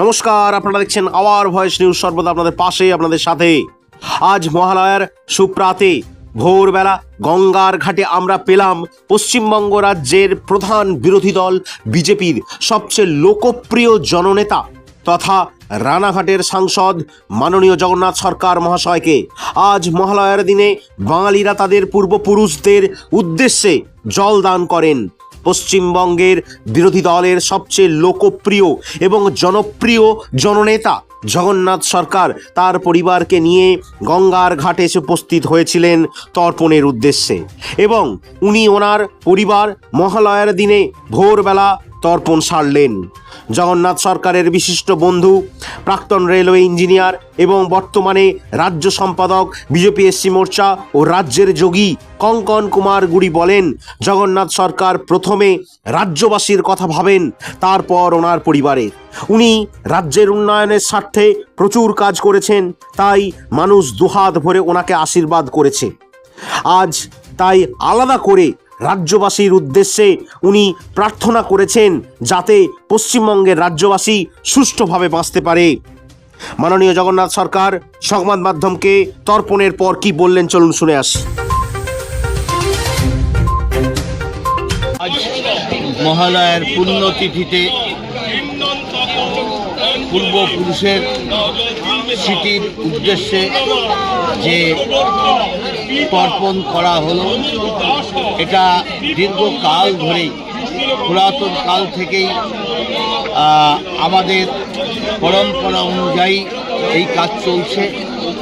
নমস্কার, আপনারা দেখছেন আওয়ার ভয়েস নিউজ সর্বদা আপনাদের পাশে আপনাদের সাথে আজ মহালয়ার সুপ্রাতে ভোরবেলা গঙ্গার ঘাটে আমরা পেলাম পশ্চিমবঙ্গ রাজ্যের প্রধান বিরোধী দল বিজেপির সবচেয়ে লোকপ্রিয় জননেতা তথা রানাঘাটের সাংসদ মাননীয় জগন্নাথ সরকার মহাশয়কে। আজ মহালয়ার দিনে বাঙালিরা তাদের পূর্বপুরুষদের উদ্দেশ্যে জল দান করেন। পশ্চিমবঙ্গের বিরোধী দলের সবচেয়ে লোকপ্রিয় এবং জনপ্রিয় জননেতা জগন্নাথ সরকার তার পরিবারকে নিয়ে গঙ্গার ঘাটে এসে উপস্থিত হয়েছিলেন তর্পণের উদ্দেশ্যে। এবং উনি ওনার পরিবার মহালয়ার দিনে ভোরবেলা তর্পণ সারলেন। জগন্নাথ সরকারের বিশিষ্ট বন্ধু, প্রাক্তন রেলওয়ে ইঞ্জিনিয়ার এবং বর্তমানে রাজ্য সম্পাদক বিজেপি এসসি মোর্চা ও রাজ্যের যোগী কঙ্কন কুমার গুড়ি বলেন, জগন্নাথ সরকার প্রথমে রাজ্যবাসীর কথা ভাবেন, তারপর ওনার পরিবারের। উনি রাজ্যের উন্নয়নের স্বার্থে প্রচুর কাজ করেছেন, তাই মানুষ দুহাত ভরে ওনাকে আশীর্বাদ করেছে। আজ তাই আলাদা করে রাজ্যবাসীর উদ্দেশ্যে উনি প্রার্থনা করেছেন যাতে পশ্চিমবঙ্গের রাজ্যবাসী সুষ্ঠুভাবে বাঁচতে পারে। মাননীয় জগন্নাথ সরকার, সংবাদ মাধ্যমকে তর্পণের পর কি বললেন চলুন শুনে আসি। মহালয়ার পুণ্যতিথিতে পূর্বপুরুষের স্মৃতির উদ্দেশ্যে যে তর্পণ করা হলো, এটা দীর্ঘকাল ধরেই, পুরাতন কাল থেকেই আমাদের পরম্পরা অনুযায়ী এই কাজ চলছে।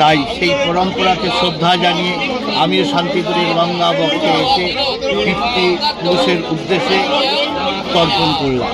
তাই সেই পরম্পরাকে শ্রদ্ধা জানিয়ে আমিও শান্তিপুরের গঙ্গা বক্ষে এসে পিতৃ পুরুষের উদ্দেশ্যে তর্পণ করলাম।